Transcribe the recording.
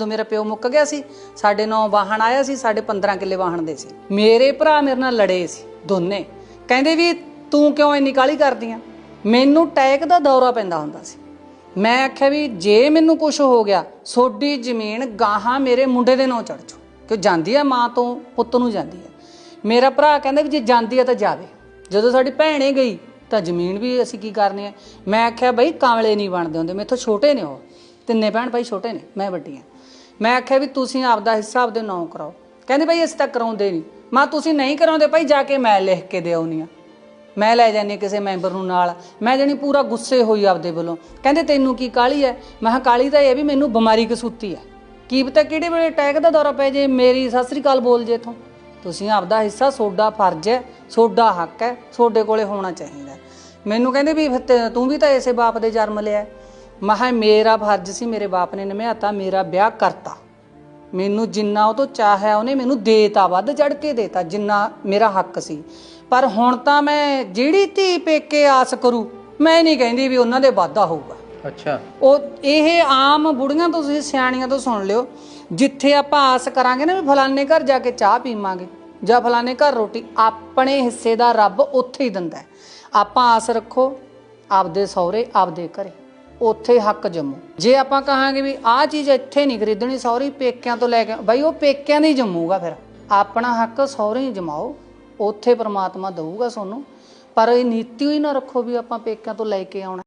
ਜਦੋਂ ਮੇਰਾ ਪਿਓ ਮੁੱਕ ਗਿਆ ਸੀ, ਸਾਡੇ ਨੌ ਵਾਹਣ ਆਇਆ ਸੀ, ਸਾਡੇ 15 ਕਿੱਲੇ ਵਾਹਣ ਦੇ ਸੀ। ਮੇਰੇ ਭਰਾ ਮੇਰੇ ਨਾਲ ਲੜੇ ਸੀ, ਦੋਨੇ। ਕਹਿੰਦੇ ਵੀ ਤੂੰ ਕਿਉਂ ਇੰਨੀ ਕਾਲੀ ਕਰਦੀ ਆ ਮੈਨੂੰ ਟੈਕ ਦਾ ਦੌਰਾ ਪੈਂਦਾ ਹੁੰਦਾ ਸੀ। ਮੈਂ ਆਖਿਆ ਵੀ ਜੇ ਮੈਨੂੰ ਕੁਝ ਹੋ ਗਿਆ ਸੋਡੀ ਜ਼ਮੀਨ ਗਾਹਾਂ ਮੇਰੇ ਮੁੰਡੇ ਦੇ ਨਾਂ ਚੜ ਜੂ ਕਿ ਜਾਂਦੀ ਆ ਮਾਂ ਤੋਂ, ਪੁੱਤ ਨੂੰ ਜਾਂਦੀ ਆ। ਮੇਰਾ ਭਰਾ ਕਹਿੰਦਾ ਵੀ ਜੇ ਜਾਂਦੀ ਆ ਤਾਂ ਜਾਵੇ। ਜਦੋਂ ਸਾਡੀ ਭੈਣੇ ਗਈ, ਤਾਂ ਜ਼ਮੀਨ ਵੀ ਅਸੀਂ ਕੀ ਕਰਨੀ ਹੈ ਮੈਂ ਆਖਿਆ, ਬਈ ਕਾਂਵਲੇ ਨਹੀਂ ਬਣਦੇ ਹੁੰਦੇ, ਮੇਥੋਂ ਛੋਟੇ ਨੇ ਉਹ। ਤਿੰਨੇ ਭੈਣ ਭਾਈ ਛੋਟੇ ਨੇ, ਮੈਂ ਵੱਡੀ ਆ ਮੈਂ ਆਖਿਆ ਵੀ ਤੁਸੀਂ ਆਪਦਾ ਹਿੱਸਾ ਆਪਦੇ ਨਾਂ ਕਰਾਓ। ਕਹਿੰਦੇ ਭਾਈ ਅਸੀਂ ਤਾਂ ਕਰਾਉਂਦੇ ਨਹੀਂ। ਮਾਂ, ਤੁਸੀਂ ਨਹੀਂ ਕਰਾਉਂਦੇ ਭਾਈ, ਜਾ ਕੇ ਮੈਂ ਲਿਖ ਕੇ ਦੇ ਆਉਣੀ ਆ ਮੈਂ ਲੈ ਜਾਨੀ ਕਿਸੇ ਮੈਂਬਰ ਨੂੰ ਨਾਲ। ਮੈਂ ਜਣੀ ਪੂਰਾ ਗੁੱਸੇ ਹੋਈ ਆਪਦੇ ਵੱਲੋਂ। ਕਹਿੰਦੇ ਤੈਨੂੰ ਕੀ ਕਾਲੀ ਹੈ ਮੈਂ ਕਿਹਾ ਕਾਲੀ ਤਾਂ ਇਹ ਵੀ ਮੈਨੂੰ ਬਿਮਾਰੀ ਕਸੂਤੀ ਹੈ ਕੀ ਪਤਾ ਕਿਹੜੇ ਵੇਲੇ ਅਟੈਕ ਦਾ ਦੌਰਾ ਪੈ ਜੇ, ਮੇਰੀ ਸਤਿ ਸ੍ਰੀ ਅਕਾਲ ਬੋਲ ਜੇ ਇਥੋਂ। ਤੁਸੀਂ ਆਪਦਾ ਹਿੱਸਾ, ਸੋਡਾ ਫਰਜ਼ ਹੈ ਸੋਡਾ ਹੱਕ ਹੈ ਸੋਡੇ ਕੋਲੇ ਹੋਣਾ ਚਾਹੀਦਾ ਮੈਨੂੰ ਕਹਿੰਦੇ ਵੀ ਤੂੰ ਵੀ ਤਾਂ ਇਸੇ ਬਾਪ ਦੇ ਜਨਮ ਲਿਆ ਮੈਂ ਕਿਹਾ ਮੇਰਾ ਫਰਜ਼ ਸੀ ਮੇਰੇ ਬਾਪ ਨੇ ਨਿਭਾਤਾ ਮੇਰਾ ਵਿਆਹ ਕਰਤਾ। ਮੈਨੂੰ ਜਿੰਨਾ ਉਹ ਤੋਂ ਚਾਹਿਆ ਉਹਨੇ ਮੈਨੂੰ ਦੇਤਾ ਵੱਧ ਚੜ ਕੇ ਦੇਤਾ ਜਿੰਨਾ ਮੇਰਾ ਹੱਕ ਸੀ। ਪਰ ਹੁਣ ਤਾਂ ਮੈਂ ਜਿਹੜੀ ਧੀ ਪੇਕੇ ਆਸ ਕਰੂ ਮੈਂ ਨਹੀਂ ਕਹਿੰਦੀ ਵੀ ਉਹਨਾਂ ਦੇ ਵਾਧਾ ਹੋਊਗਾ। ਅੱਛਾ। ਉਹ ਇਹ ਆਮ ਬੁੜੀਆਂ ਤੋਂ ਤੁਸੀਂ ਸਿਆਣੀਆਂ ਤੋਂ ਸੁਣ ਲਿਓ ਜਿੱਥੇ ਆਪਾਂ ਆਸ ਕਰਾਂਗੇ ਨਾ ਵੀ ਫਲਾਣੇ ਘਰ ਜਾ ਕੇ ਚਾਹ ਪੀਵਾਂਗੇ ਜਾਂ ਫਲਾਣੇ ਘਰ ਰੋਟੀ ਆਪਣੇ ਹਿੱਸੇ ਦਾ ਰੱਬ ਉੱਥੇ ਹੀ ਦਿੰਦਾ। ਆਪਾਂ ਆਸ ਰੱਖੋ ਆਪਦੇ ਸਹੁਰੇ ਆਪਦੇ ਘਰੇ। ਉੱਥੇ ਹੱਕ ਜੰਮੂ। ਜੇ ਆਪਾਂ ਕਹਾਂਗੇ ਵੀ ਆਹ ਚੀਜ਼ ਇੱਥੇ ਨਹੀਂ ਖਰੀਦਣੀ, ਸਹੁਰੇ ਪੇਕਿਆਂ ਤੋਂ ਲੈ ਕੇ, ਬਈ ਉਹ ਪੇਕਿਆਂ ਦੇ ਜੰਮੂਗਾ ਫਿਰ। ਆਪਣਾ ਹੱਕ ਸਹੁਰੇ ਹੀ ਜਮਾਓ, ਉੱਥੇ ਪ੍ਰਮਾਤਮਾ ਦਊਗਾ ਤੁਹਾਨੂੰ। ਪਰ ਇਹ ਨੀਤੀ ਹੀ ਨਾ ਰੱਖੋ ਵੀ ਆਪਾਂ ਪੇਕਿਆਂ ਤੋਂ ਲੈ ਕੇ ਆਉਣਾ।